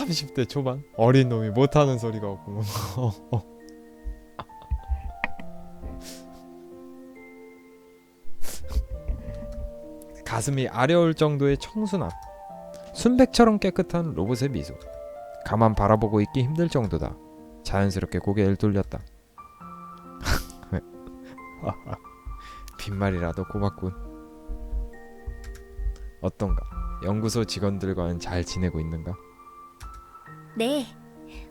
30대 초반? 어린 놈이 못하는 소리가 없고. 가슴이 아려올 정도의 청순함. 순백처럼 깨끗한 로봇의 미소. 가만 바라보고 있기 힘들 정도다. 자연스럽게 고개를 돌렸다. 빈말이라도 고맙군. 어떤가? 연구소 직원들과는 잘 지내고 있는가 네,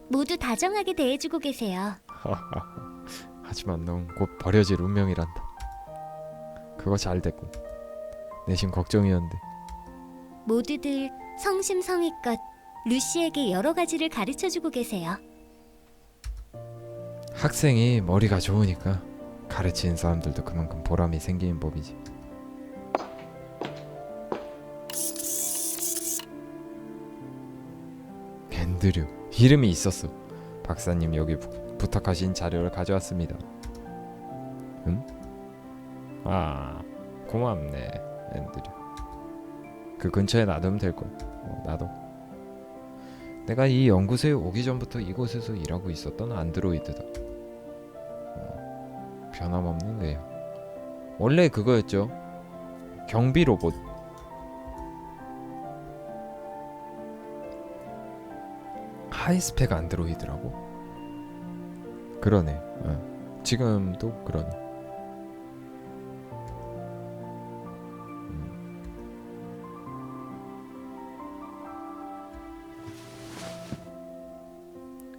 모두 다정하게 대해주고 계세요. 하지만 넌 곧 버려질 운명이란다. 그거 잘 됐고 내심 걱정이었는데 모두들 성심성의껏 루시에게 여러 가지를 가르쳐주고 계세요. 학생이 머리가 좋으니까 가르치는 사람들도 그만큼 보람이 생기는 법이지. 앤드류 이름이 있었어. 박사님 여기 부, 부탁하신 자료를 가져왔습니다. 응? 아 고맙네 앤드류. 그 근처에 놔두면 될 거야. 어, 나도. 내가 이 연구소에 오기 전부터 이곳에서 일하고 있었던 안드로이드다. 어, 변함없는 외형. 원래 그거였죠. 경비 로봇. 하이스펙 안드로이드라고? 그러네. 어. 지금도 그러네. 음.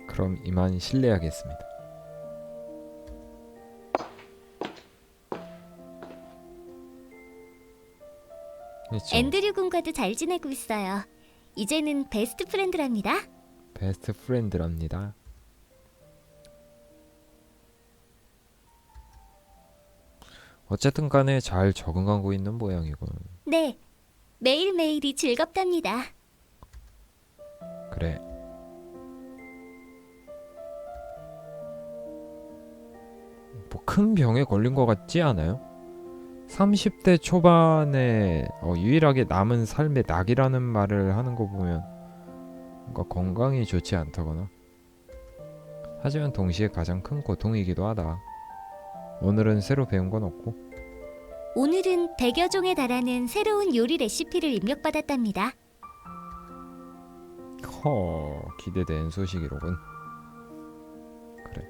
그럼 이만 실례하겠습니다. 그렇죠. 앤드류 군과도 잘 지내고 있어요. 이제는 베스트 프렌드랍니다. 베스트 프렌드랍니다. 어쨌든 간에 잘 적응하고 있는 모양이군. 네, 매일매일이 즐겁답니다. 그래. 뭐 큰 병에 걸린 것 같지 않아요? 30대 초반에 어, 유일하게 남은 삶의 낙이라는 말을 하는 거 보면 뭔가 건강이 좋지 않다거나 하지만 동시에 가장 큰 고통이기도 하다. 오늘은 새로 배운 건 없고 오늘은 백여종에 달하는 새로운 요리 레시피를 입력받았답니다. 허 기대된 소식이로군. 그래.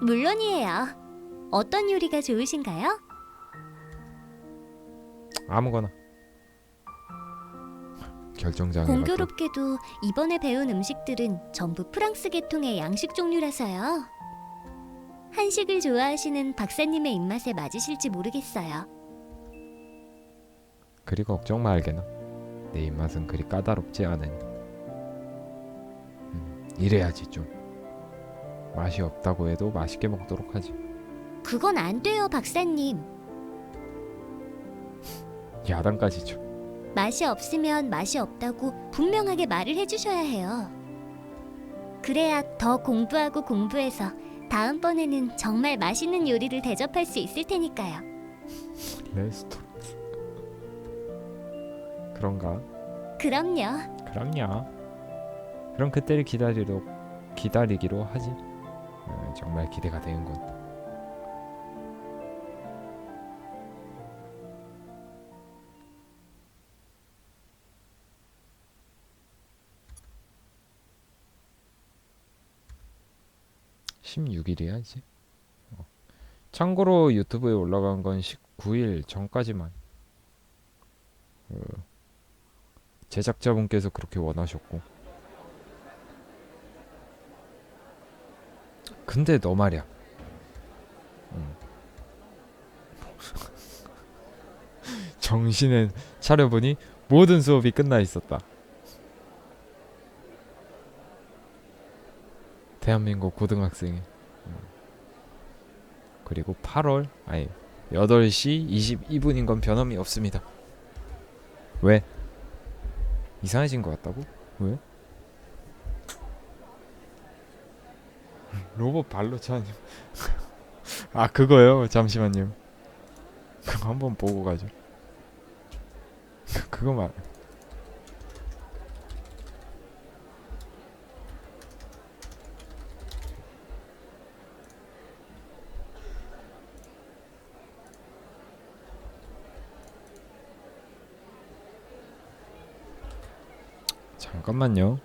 물론이에요. 어떤 요리가 좋으신가요? 아무거나. 결정장애 같고. 공교롭게도 이번에 배운 음식들은 전부 프랑스 계통의 양식 종류라서요. 한식을 좋아하시는 박사님의 입맛에 맞으실지 모르겠어요. 그리 걱정 말게나. 내 입맛은 그리 까다롭지 않으니. 음, 이래야지 좀. 맛이 없다고 해도 맛있게 먹도록 하지. 그건 안 돼요, 박사님. 야단까지 좀. 맛이 없으면 맛이 없다고 분명하게 말을 해주셔야 해요. 그래야 더 공부하고 공부해서 다음번에는 정말 맛있는 요리를 대접할 수 있을 테니까요. 레스토랑스. 그런가? 그럼요. 그럼요. 그럼 그때를 기다리로 기다리기로 하지. 어, 정말 기대가 되는군. (16일이야) 이제? 어. 참고로 유튜브에 올라간 건 (19일) 전까지만. 어, 제작자분께서 그렇게 원하셨고. 근데 너 말이야. 음. 정신을 차려보니 모든 수업이 끝나 있었다 대한민국 고등학생이 음. 그리고 8월 아니 8시 22분인 건 변함이 없습니다 왜? 이상해진 것 같다고? 왜? 로봇 발로 차님 아 그거요 잠시만요 그거 한번 보고 가죠 그- 그거 말 잠깐만요.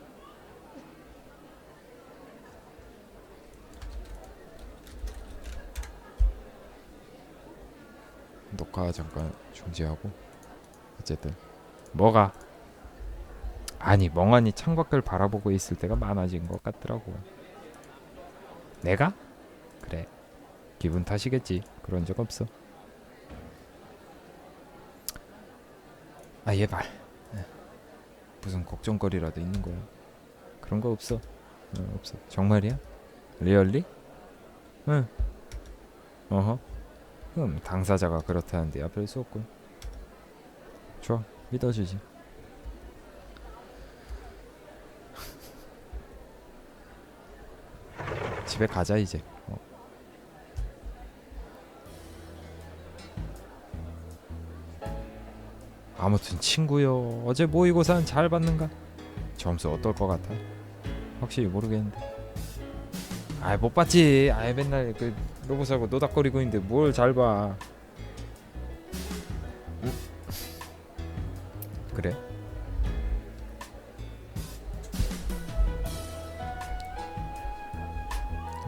녹화 잠깐 중지하고 어쨌든 뭐가 아니 멍하니 창밖을 바라보고 있을 때가 많아진 것 같더라고. 내가? 그래 기분 탓이겠지. 그런 적 없어. 아 얘발 무슨 걱정거리라도 있는 거야? 그런 거 없어. 어, 없어. 정말이야? 리얼리? 응. 어허. 음, 당사자가 그렇다는데 야 별 수 없군. 좋아, 믿어주지. 집에 가자 이제. 아무튼 친구요. 어제 모의고사는 잘 봤는가? 점수 어떨 것 같아? 확실히 모르겠는데. 아이 못 봤지. 아이 맨날 그 로봇하고 노닥거리고 있는데 뭘 잘 봐. 응? 그래?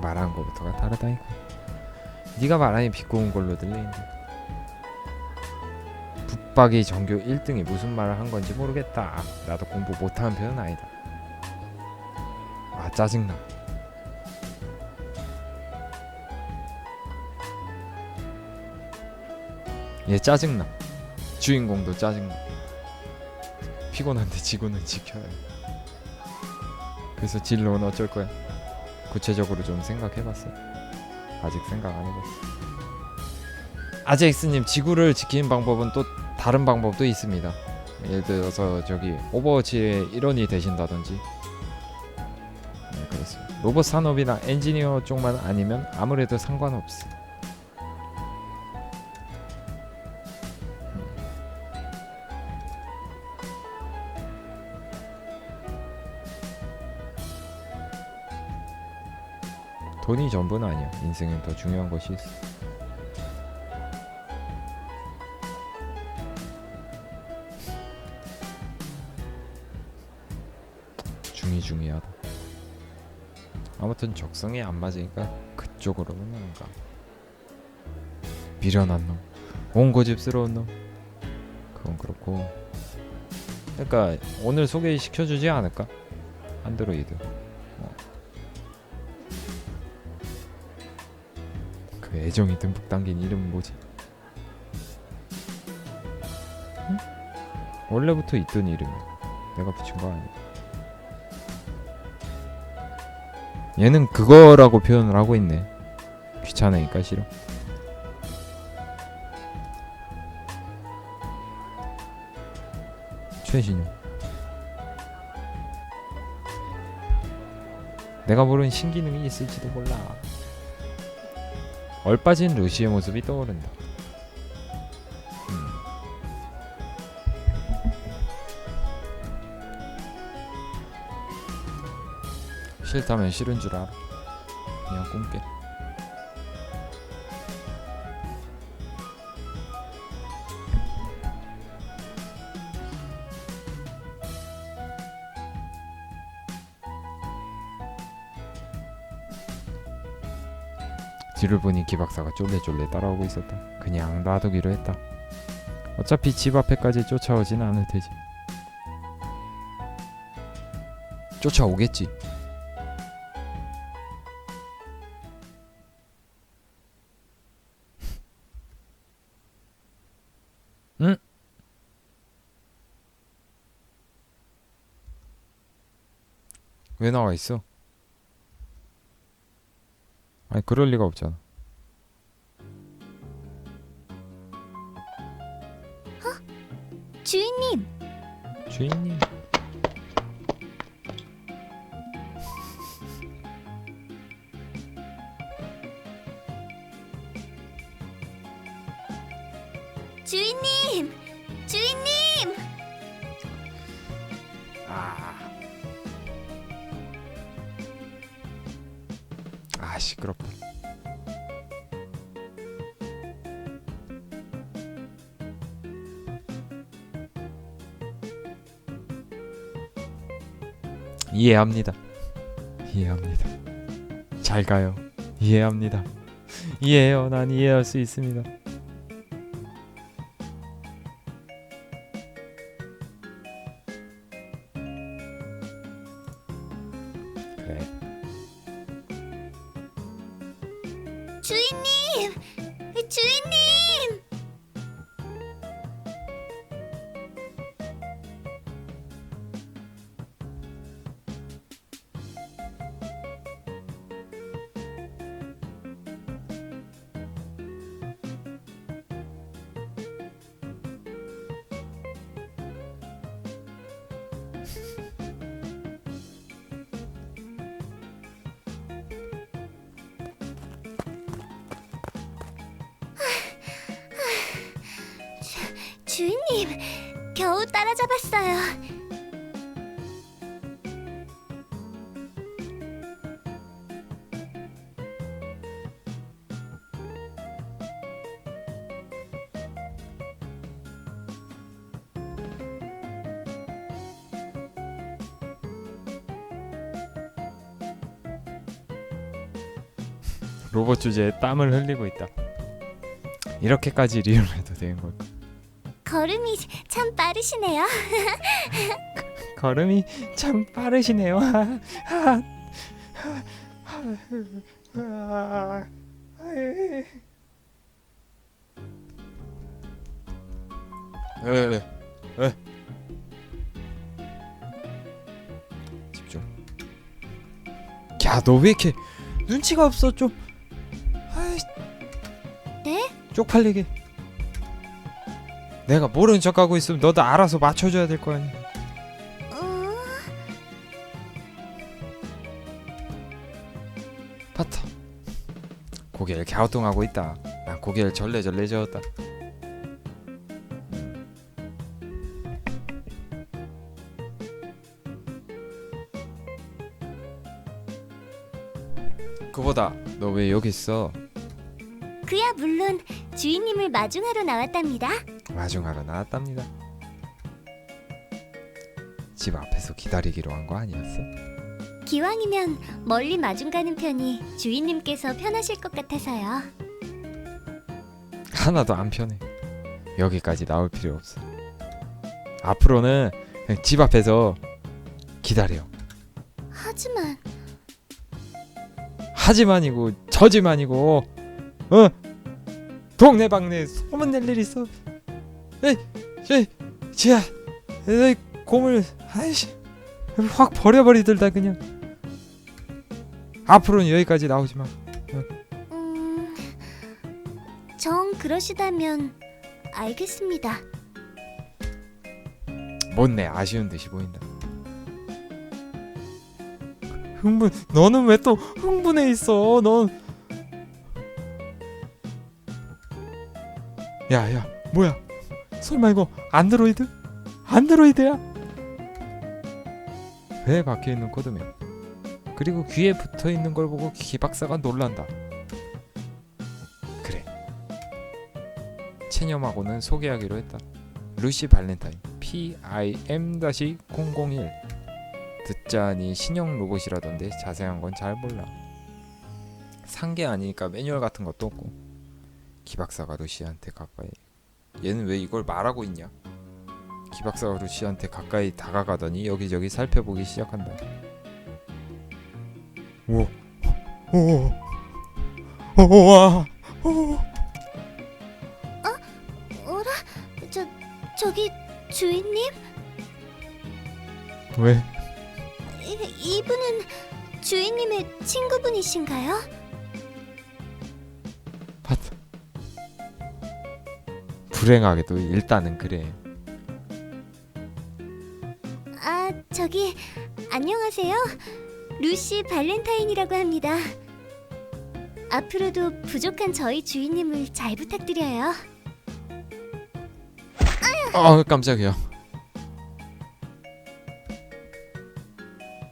말하는 거부터가 다르다니까. 네가 말하니 비꼬은 걸로 들리는데. 붙박이 전교 1등이 무슨 말을 한 건지 모르겠다. 나도 공부 못하는 편은 아니다. 아 짜증나. 얘 짜증나. 주인공도 짜증나. 피곤한데 지구는 지켜야 해. 그래서 진로는 어쩔 거야? 구체적으로 좀 생각해봤어? 아직 생각 안 해봤어. 아제익스님 지구를 지키는 방법은 또 다른 방법도 있습니다. 예를 들어서 저기 오버워치의 일원이 되신다든지. 네, 그렇습니다. 로봇 산업이나 엔지니어 쪽만 아니면 아무래도 상관없어. 돈이 전부는 아니야. 인생엔 더 중요한 것이 있어. 중이중이하다. 아무튼 적성에 안 맞으니까 그쪽으로는 안 가. 미련한 놈, 온 고집스러운 놈. 그건 그렇고. 그러니까 오늘 소개시켜 주지 않을까? 안드로이드. 어. 그 애정이 듬뿍 담긴 이름은 뭐지? 응? 원래부터 있던 이름이야. 내가 붙인 거 아니야. 얘는 그거라고 표현을 하고 있네. 귀찮으니까 싫어. 최신용. 내가 모르는 신기능이 있을지도 몰라. 얼빠진 루시의 모습이 떠오른다. 싫다면 싫은 줄 알아. 그냥 꿈깨. 뒤를 보니 기박사가 쫄래쫄래 따라오고 있었다. 그냥 놔두기로 했다. 어차피 집 앞에까지 쫓아오진 않을 테지. 쫓아오겠지. 왜 나와 있어? 아니 그럴 리가 없잖아. 주인님, 주인님. 이해합니다. 이해합니다. 잘 가요. 이해합니다. 이해해요. 난 이해할 수 있습니다. 따라잡았어요. 로봇 주제에 땀을 흘리고 있다. 이렇게까지 리얼해도 되는 걸까? 걸음이 참 빠르시네요. 걸음이 참 빠르시네요. 에, 에. 집중. 야, 너 왜 이렇게 눈치가 없어 좀? 아이, 네? 쪽팔리게. 내가 모르는 척하고 있으면 너도 알아서 맞춰줘야 될 거 아니야. 어... 파터 고개를 갸우뚱하고 있다 난 고개를 절레절레 저었다 그보다 너 왜 여기 있어 그야 물론 주인님을 마중하러 나왔답니다. 마중하러 나왔답니다 집 앞에서 기다리기로 한 거 아니었어? 기왕이면 멀리 마중 가는 편이 주인님께서 편하실 것 같아서요. 하나도 안 편해. 여기까지 나올 필요 없어. 앞으로는 그냥 집 앞에서 기다려. 하지만 하지만이고 저지만이고 어 동네방네 소문 낼 일 있어. 에이, 저, 지야, 내 곰을 아이씨 확 버려버리들다 그냥. 앞으로는 여기까지 나오지 마. 음... 정 그러시다면 알겠습니다. 못내 아쉬운 듯이 보인다. 흥분, 너는 왜 또 흥분해 있어? 넌 야, 야, 뭐야? 설마 이거 안드로이드? 안드로이드야? 배에 박혀 있는 코드면 그리고 귀에 붙어 있는 걸 보고 기 박사가 놀란다. 그래. 체념하고는 소개하기로 했다. 루시 발렌타인 PIM-001 듣자니 신형 로봇이라던데 자세한 건 잘 몰라 산 게 아니니까 매뉴얼 같은 것도 없고 기박사가 루시한테 가까이 얘는 왜 이걸 말하고 있냐 기박사가 루시한테 가까이 다가가더니 여기저기 살펴보기 시작한다 오, 오, 오, 와, 오. 어라? 저 저기 주인님? 왜? 이, 이분은 주인님의 친구분이신가요? 불행하게도 일단은 그래 아, 저기 안녕하세요. 루시 발렌타인이라고 합니다. 앞으로도 부족한 저희 주인님을 잘 부탁드려요. 아 깜짝이야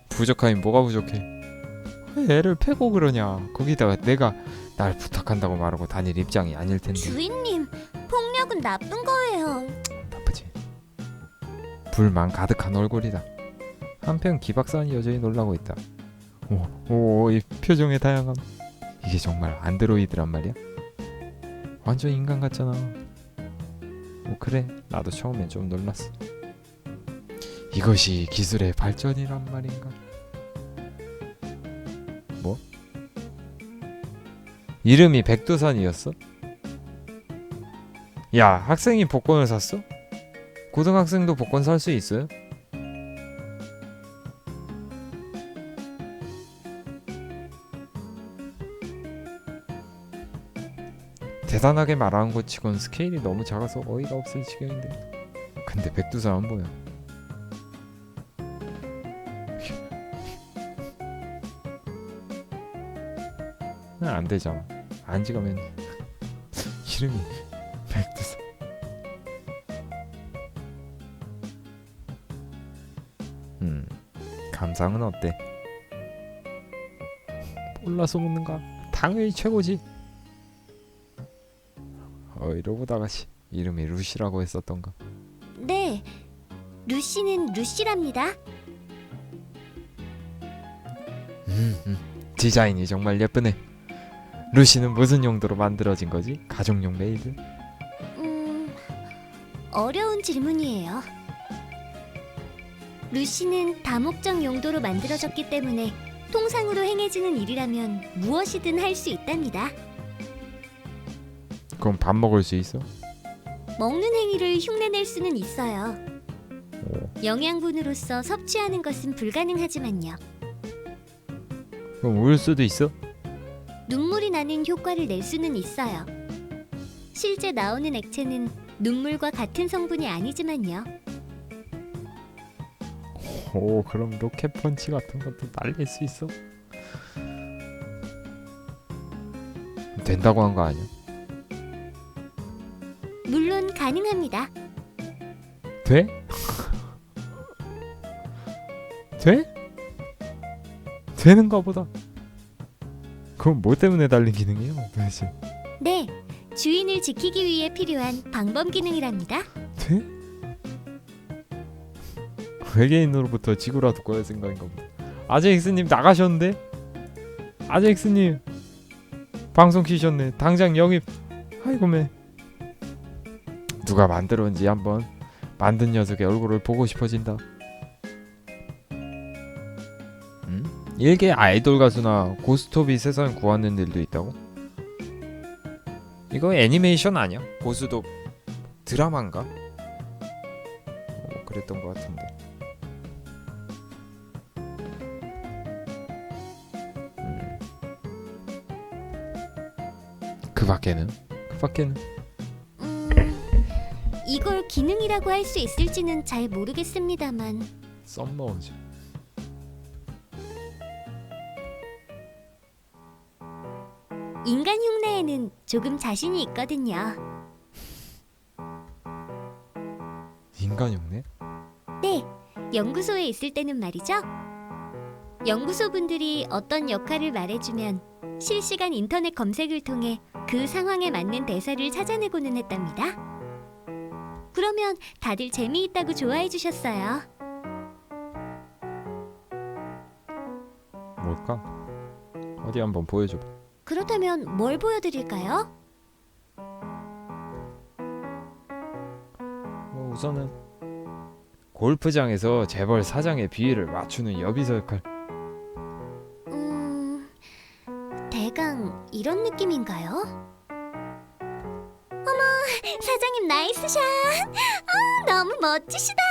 부족하니 뭐가 부족해 왜 애를 패고 그러냐 거기다가 내가 날 부탁한다고 말하고 다닐 입장이 아닐 텐데 주인님, 폭력은 나쁜 거예요. 나쁘지 불만 가득한 얼굴이다 한편 기박사는 여전히 놀라고 있다. 오, 오, 이 표정의 다양함. 이게 정말 안드로이드란 말이야? 완전 인간 같잖아. 뭐 그래, 나도 처음엔 좀 놀랐어. 이것이 기술의 발전이란 말인가? 뭐? 이름이 백두산이었어? 야, 학생이 복권을 샀어? 고등학생도 복권 살 수 있어요? 대단하게 말하는 것 치곤 스케일이 너무 작아서 어이가 없을 지경인데 근데 백두산 안 보여 아, 안 되잖아 안 찍으면 이름이 백두산 음 감상은 어때? 몰라서 묻는가? 당연히 최고지 어 이러보다가 씨, 이름이 루시라고 했었던가 네, 루시는 루시랍니다. 음, 음. 디자인이 정말 예쁘네 루시는 무슨 용도로 만들어진 거지? 가정용 메이드? 음, 어려운 질문이에요. 루시는 다목적 용도로 만들어졌기 때문에 통상으로 행해지는 일이라면 무엇이든 할 수 있답니다. 그럼 밥 먹을 수 있어? 먹는 행위를 흉내낼 수는 있어요. 오. 영양분으로서 섭취하는 것은 불가능하지만요. 그럼 울 수도 있어? 눈물이 나는 효과를 낼 수는 있어요. 실제 나오는 액체는 눈물과 같은 성분이 아니지만요. 오 그럼 로켓 펀치 같은 것도 날릴 수 있어? 된다고 한 거 아니야? 물론 가능합니다. 돼? 돼? 되는가 보다 그럼 뭐 때문에 달린 기능이에요 도대체 네, 주인을 지키기 위해 필요한 방범 기능이랍니다. 돼? 외계인으로부터 지구라도 꺼야 생각인가 보다 아제익스님 나가셨는데? 아제익스님 방송 키셨네 당장 영입 아이고 매 누가 만들었는지 한번 만든 녀석의 얼굴을 보고 싶어진다 음? 일개 아이돌 가수나 고스톱이 세상 구하는 일도 있다고? 이거 애니메이션 아니야? 고스톱 드라마인가? 어, 그랬던 것 같은데. 음. 그 밖에는? 그 밖에는? 음, 이걸 기능이라고 할 수 있을지는 잘 모르겠습니다만 썸머즈. 인간 흉내에는 조금 자신이 있거든요. 인간 흉내? 네, 연구소에 있을 때는 말이죠. 연구소 분들이 어떤 역할을 말해주면 실시간 인터넷 검색을 통해 그 상황에 맞는 대사를 찾아내고는 했답니다. 그러면 다들 재미있다고 좋아해 주셨어요. 뭘까? 어디 한번 보여줘. 그렇다면 뭘 보여드릴까요? 뭐 우선은 골프장에서 재벌 사장의 비위를 맞추는 여비서 역할. 음, 대강 이런 느낌인가요? 어머, 사장님 나이스 샷! 아, 너무 멋지시다.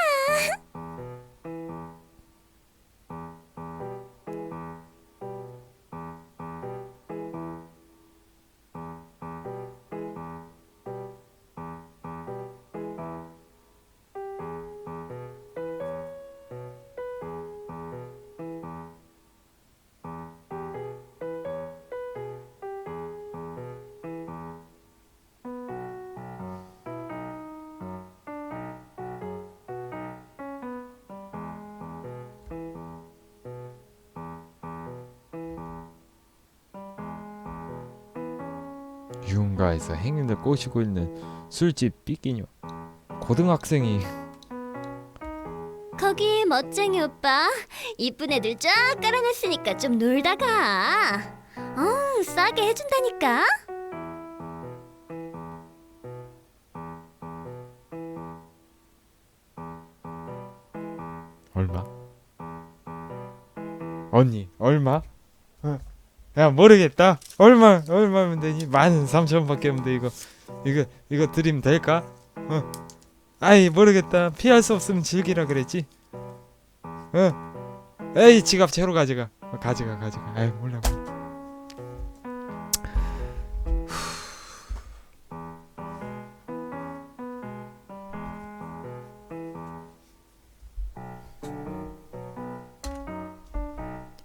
유흥가에서 행인을 꼬시고 있는 술집 삐끼녀 고등학생이 거기 멋쟁이 오빠 이쁜 애들 쫙 깔아놨으니까 좀 놀다가 어 싸게 해준다니까 얼마? 언니 얼마? 어. 야 모르겠다. 얼마 얼마면 되니? 만 삼천밖에 없는데 이거 이거 이거 드리면 될까? 어. 아이 모르겠다. 피할 수 없으면 즐기라 그랬지. 어. 에이 지갑 채로 가져가. 어, 가져가 가져가. 아이 몰라. 몰라.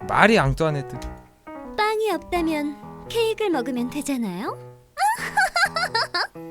말이 앙뚜아네트. 빵이 없다면 케이크를 먹으면 되잖아요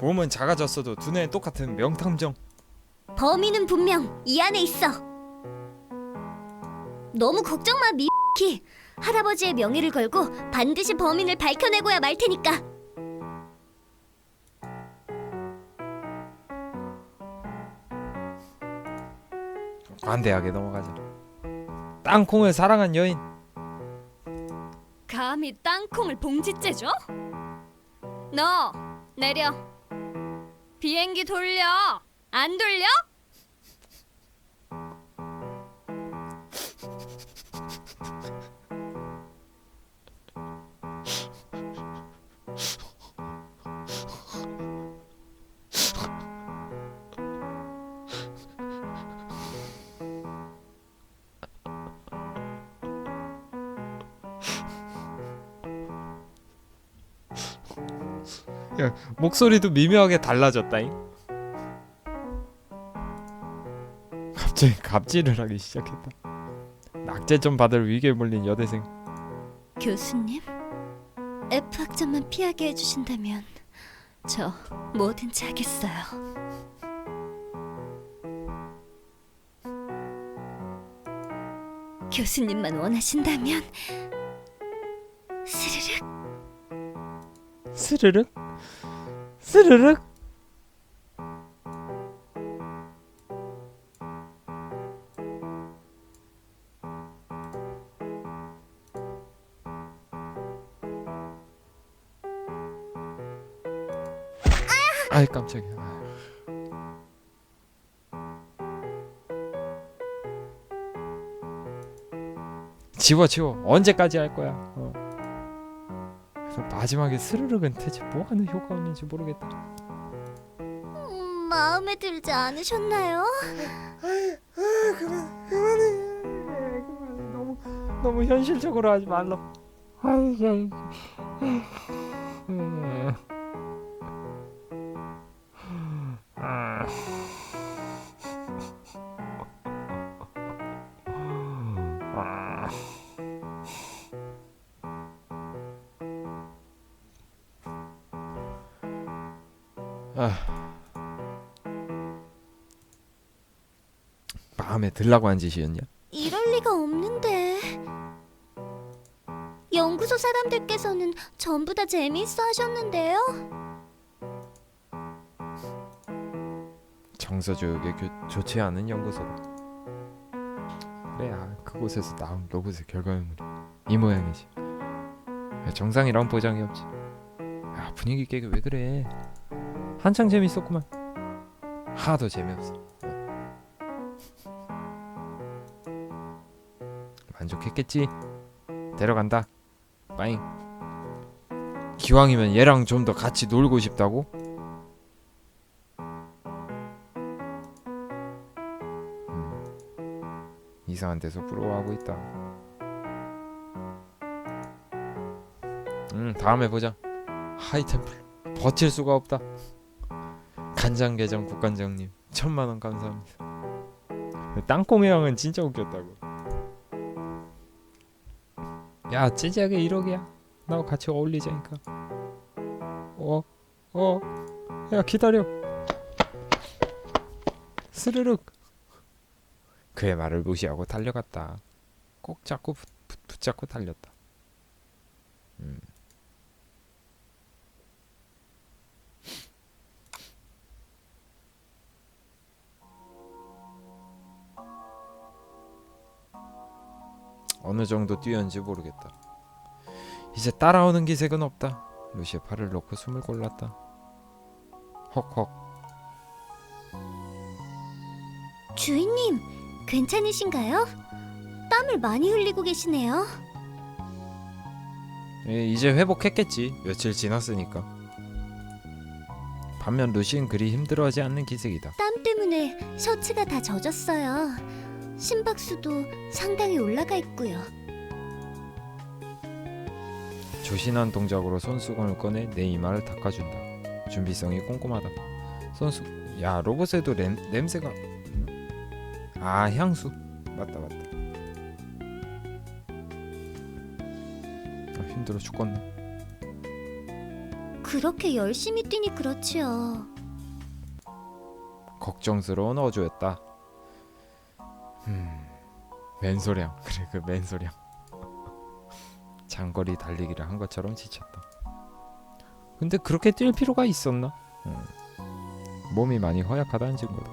몸은 작아졌어도 두뇌는 똑같은 명탐정. 범인은 분명 이 안에 있어 너무 걱정 마 미키 할아버지의 명예를 걸고 반드시 범인을 밝혀내고야 말 테니까 관대하게 넘어가자. 땅콩을 사랑한 여인. 감히 땅콩을 봉지째 줘? 너 내려 비행기 돌려 안 돌려? 목소리도 미묘하게 달라졌다잉. 갑자기 갑질을 하기 시작했다. 낙제 좀 받을 위기에 몰린 여대생. 교수님 F 학점만 피하게 해주신다면 저 뭐든지 하겠어요 교수님만 원하신다면 스르륵 스르륵 스르륵. 아이 깜짝이야. 지워 지워 언제까지 할 거야? 어. 마지막에 스르륵은 대체 뭐 하는 효과음인지 모르겠다. 음, 마음에 들지 않으셨나요? 그만 그만해 그만 너무 너무 현실적으로 하지 말라. 아이 마음에 들라고 한 짓이었냐? 이럴 리가 없는데 연구소 사람들께서는 전부 다 재미있어 하셨는데요 정서조역에 교, 좋지 않은 연구소다. 그래, 아, 그곳에서 나온 로봇의 결과물이 이 모양이지. 야, 정상이란 보장이 없지. 야, 분위기 깨게 왜 그래? 한창 재밌었구만. 하나도 재미없어. 만족했겠지? 데려간다. 빠잉. 기왕이면 얘랑 좀 더 같이 놀고 싶다고? 음, 이상한 데서 부러워하고 있다. 음, 다음에 보자. 하이템플 버틸 수가 없다. 간장 게장 국간장님 천만 원 감사합니다. 땅콩이 형은 진짜 웃겼다고. 야 찌지하게 1억이야. 나하고 같이 어울리자니까. 어, 어, 야 기다려. 스르륵. 그의 말을 무시하고 달려갔다. 꼭 잡고 붙, 붙, 붙잡고 달렸다. 음. 어느 정도 뛰었는지 모르겠다. 이제 따라오는 기색은 없다. 루시의 팔을 놓고 숨을 골랐다. 헉헉. 주인님, 괜찮으신가요? 땀을 많이 흘리고 계시네요. 예, 이제 회복했겠지. 며칠 지났으니까. 반면 루시는 그리 힘들어하지 않는 기색이다. 땀 때문에 셔츠가 다 젖었어요. 심박수도 상당히 올라가 있고요. 조신한 동작으로 손수건을 꺼내 내 이마를 닦아준다. 준비성이 꼼꼼하다. 손수, 야 로봇에도 냄, 냄새가. 아 향수. 맞다 맞다. 아, 힘들어 죽겠네. 그렇게 열심히 뛰니 그렇지요. 걱정스러운 어조였다. 음, 맨소량 그래 그 맨소량. 장거리 달리기를 한 것처럼 지쳤다. 근데 그렇게 뛸 필요가 있었나? 음, 몸이 많이 허약하다는 증거다.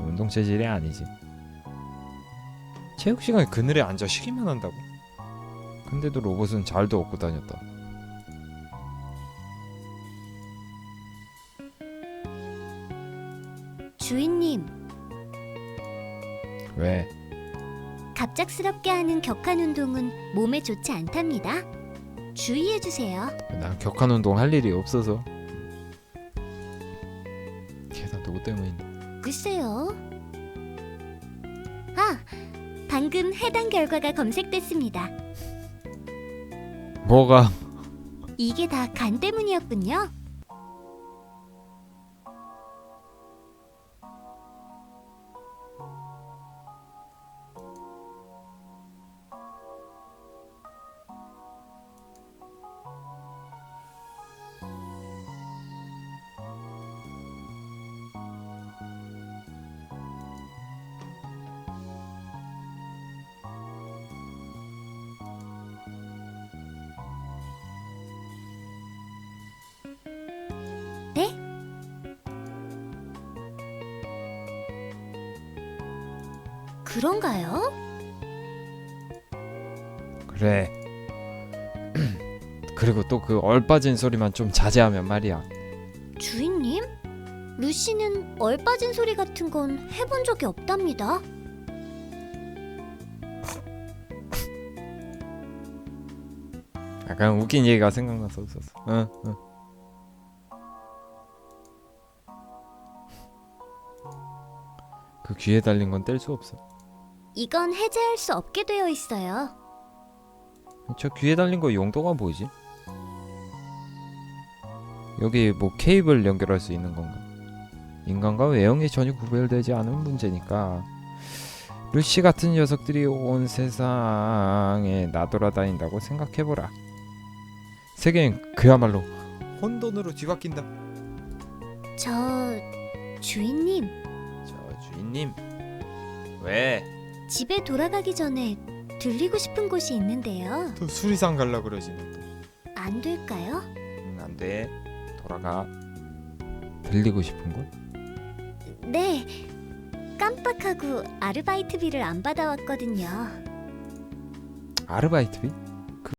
운동 체질이 아니지. 체육 시간에 그늘에 앉아 쉬기만 한다고? 근데도 로봇은 잘도 얻고 다녔다. 갑작스럽게 하는 격한 운동은 몸에 좋지 않답니다. 주의해 주세요. 난 격한 운동 할 일이 없어서. 걔다 누구 때문인데? 글쎄요. 아, 방금 해당 결과가 검색됐습니다. 뭐가? 이게 다 간 때문이었군요. 그런가요? 그래. 그리고 또 그 얼빠진 소리만 좀 자제하면 말이야. 주인님? 루시는 얼빠진 소리 같은 건 해본 적이 없답니다. 약간 웃긴 얘기가 생각나서 웃었어. 응, 응. 그 귀에 달린 건 뗄 수 없어. 이건 해제할 수 없게 되어 있어요. 저 귀에 달린 거 용도가 뭐지? 여기 뭐 케이블 연결할 수 있는 건가? 인간과 외형이 전혀 구별되지 않은 문제니까 루시 같은 녀석들이 온 세상에 나돌아다닌다고 생각해보라. 세계는 그야말로 혼돈으로 뒤바뀐다. 저 주인님 저 주인님 왜? 집에 돌아가기 전에 들리고 싶은 곳이 있는데요. 또 수리상 갈라 그러지 너 또. 안 될까요? 응, 안돼 돌아가. 들리고 싶은 거? 네. 깜빡하고 아르바이트비를 안 받아왔거든요. 아르바이트비?